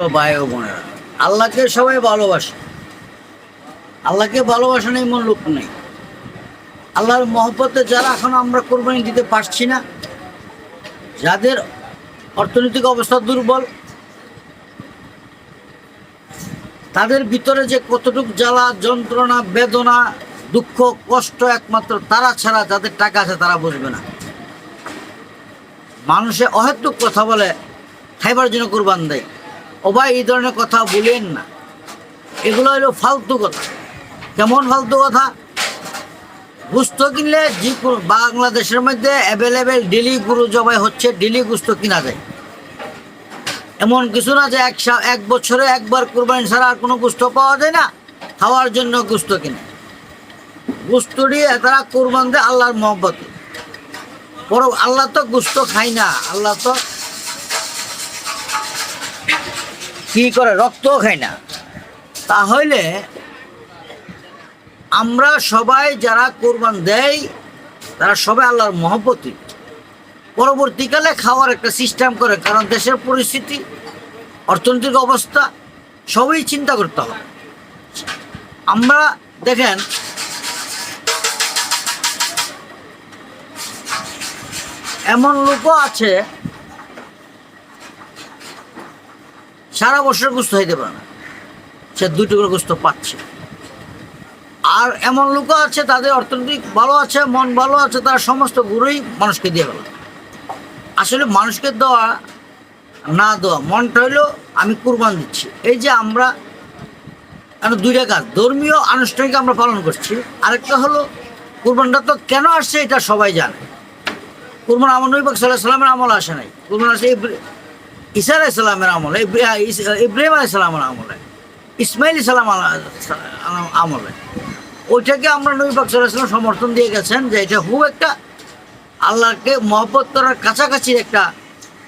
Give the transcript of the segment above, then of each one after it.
ভাই ও আল্লাহকে সবাই ভালোবাসে। আল্লাহকে ভালোবাসা নেই মন লোক নেই। আল্লাহর মহব্বতে যারা এখন আমরা কোরবানি দিতে পারছি না, যাদের অর্থনৈতিক অবস্থা দুর্বল, তাদের ভিতরে যে কতটুকু জ্বালা, যন্ত্রণা, বেদনা, দুঃখ, কষ্ট একমাত্র তারা ছাড়া, যাদের টাকা আছে তারা বুঝবে না। মানুষে অহেতুক কথা বলে, খাইবার জন্য কোরবান দেয়। ভাই, এই ধরনের কথা বলেন না। এগুলো হলো ফালতু কথা। কেমন ফালতু কথা? গুস্ত কিনলে যে বাংলাদেশের মধ্যে অ্যাভেলেবেল ডেলি গরু জবাই হচ্ছে ডেলি গুস্ত কিনা যায়। এমন কিছু না যে এক এক বছরে একবার কোরবানি ছাড়া আর কোনো গুস্ত পাওয়া যায় না, খাওয়ার জন্য গুস্ত কিনে। গুস্ত দিয়ে তারা কোরবান দেয় আল্লাহর মহব্বত। বড় আল্লাহ তো গুস্ত খায় না, আল্লাহ তো কি করে? রক্তও খায় না। তাহলে আমরা সবাই যারা কোরবান দেয় তারা সবাই আল্লাহর মহব্বতী পরবর্তীকালে খাওয়ার একটা সিস্টেম করে, কারণ দেশের পরিস্থিতি, অর্থনৈতিক অবস্থা, সবই চিন্তা করতে হবে। আমরা দেখেন, এমন লোকও আছে সারা বছর গুস্ত হইতে পারে না। সে দুই টুকরো গুস্ত পাচ্ছে। আর এমন লোকও আছে, তাদের অর্থনৈতিক ভালো আছে, মন ভালো আছে, তারা সমস্ত গুরুই মানুষকে দিয়ে গেল। আসলে মানুষকে দেওয়া, না দেওয়া, মনটা হইল, আমি কুরবান দিচ্ছি। এই যে আমরা দুইটা কাজ, ধর্মীয় আনুষ্ঠানিক আমরা পালন করছি। আরেকটা হলো, কুরবানটা তো কেন আসছে, এটা সবাই জানে। কুরবান আমার নবী পাক সাল্লাহ সাল্লামের আমল আসে নাই। কুরবান আসে ঈসা আলাহ সাল্লামের আমলে ইব্রাহিম আলাহ সাল্লামের আমলে, ইসমাইল ইসলাম আমলে ওইটাকে আমরা নবী পাক সাল্লাম সমর্থন দিয়ে গেছেন যে এটা খুব একটা আল্লাহকে মহব্বত করার কাছাকাছির একটা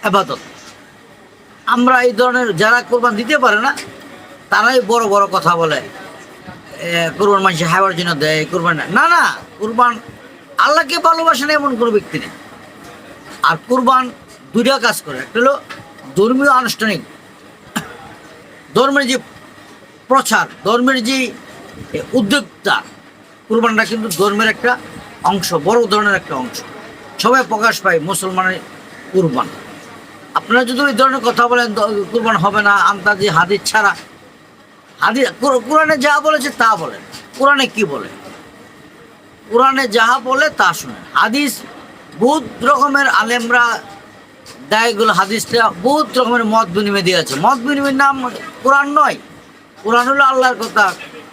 আবাদত আমরা এই ধরনের যারা কোরবান দিতে পারে না, তারাই বড় বড় কথা বলে কোরবান মানুষ হাইবার জন্য দেয়, কোরবান না। না, কোরবান আল্লাহকে ভালোবাসে না এমন কোনো ব্যক্তি নেই আর কোরবান দুইটা কাজ করে, একটা হলো ধর্মীয় আনুষ্ঠানিক, ধর্মের যে প্রচার, ধর্মের যে উদ্যোক্তা কুরবানটা কিন্তু ধর্মের একটা অংশ, বড় ধরনের একটা অংশ। সবাই প্রকাশ পায় মুসলমানের কুরবান। আপনারা যদি ওই ধরনের কথা বলেন কুরবান হবে না আন্তাজি হাদিস ছাড়া, হাদিস, কোর- কোরআনে যা বলেছে তা বলেন। কোরআনে কি বলে? কোরআনে যাহা বলে তা শুনেন। হাদিস বহুত রকমের আলেমরা দেয়গুলো হাদিসটা বহুত রকমের মত বিনিময় দিয়েছে। মত বিনিময়ের নাম কোরআন নয়। কোরআন হলো আল্লাহর কথা।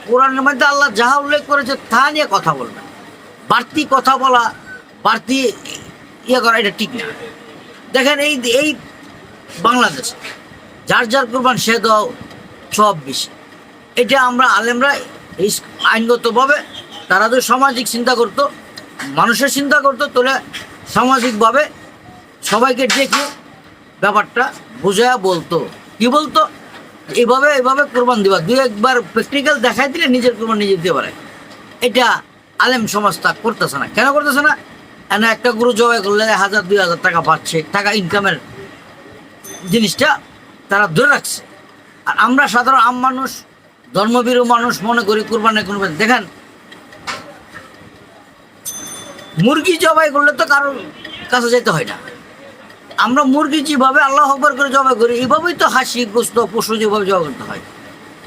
কোরআনের মধ্যে আল্লাহ যাহা উল্লেখ করেছে তা নিয়ে কথা বলবেন বাড়তি কথা বলা, বাড়তি ইয়ে করা, এটা ঠিক না। দেখেন এই এই বাংলাদেশে যার যার কোরবান সে দাও সব বেশি। এটা আমরা আলেমরা এই আইনগতভাবে তারা তো সামাজিক চিন্তা করতো, মানুষের চিন্তা করতো, তাহলে সামাজিকভাবে সবাইকে ডেকে ব্যাপারটা বুঝায়া বলতো। কি বলতো? এইভাবে এভাবে কোরবান দিবা। দুই একবার প্র্যাকটিক্যাল দেখাই দিলে নিজের কোরবান নিজে দিতে পারে। এটা আলেম সমাজ তা করতেছে না। কেন করতেছে না? এনে একটা গরু জবাই করলে হাজার, দুই হাজার টাকা পাচ্ছে, টাকা ইনকামের জিনিসটা তারা ধরে রাখছে। আর আমরা সাধারণ আম মানুষ ধর্মবীরু মানুষ মনে করি কোরবানি কোনো দেখেন, মুরগি জবাই করলে তো কারোর কাছে যেতে হয় না। আমরা মুরগি যেভাবে আল্লাহ হকবার করে জবাই করি এভাবেই তো হাসি, গোস্ত, পশু যেভাবে জবাই করতে হয়।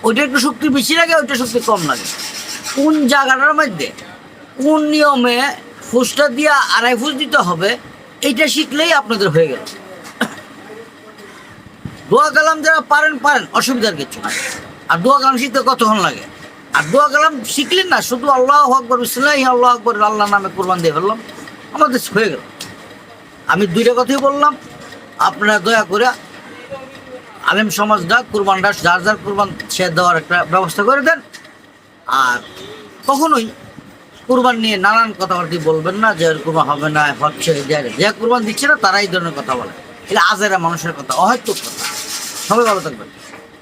ওইটা একটু শক্তি বেশি লাগে, ওইটা শক্তি কম লাগে। কোন জায়গাটার মধ্যে, কোন নিয়মে ফুসটা দিয়ে আড়াই ফুস দিতে হবে, এইটা শিখলেই আপনাদের হয়ে গেল। দোয়া কালাম যারা পারেন পারেন, অসুবিধার কিছু নাই। আর দোয়া কালাম শিখতে কতক্ষণ লাগে? আর দোয়া কালাম শিখলেন না, শুধু আল্লাহ আকবর, বিসমিল্লাহ, আল্লাহ আকবর আল্লাহ নামে কোরবান দিয়ে ফেললাম, আমাদের হয়ে গেল। আমি দুইটা কথাই বললাম আপনারা দয়া করে আলেম সমাজটা, কোরবানটা, যার যার কুরবান সে দেওয়ার একটা ব্যবস্থা করে দেন। আর কখনোই কুরবান নিয়ে নানান কথাবার্তি বলবেন না, যে এরকম হবে না, হচ্ছে, যে কোরবান দিচ্ছে না, তারাই ধরনের কথা বলে। এটা আজেরা মানুষের কথা, অহেতুক কথা। সবাই ভালো থাকবেন।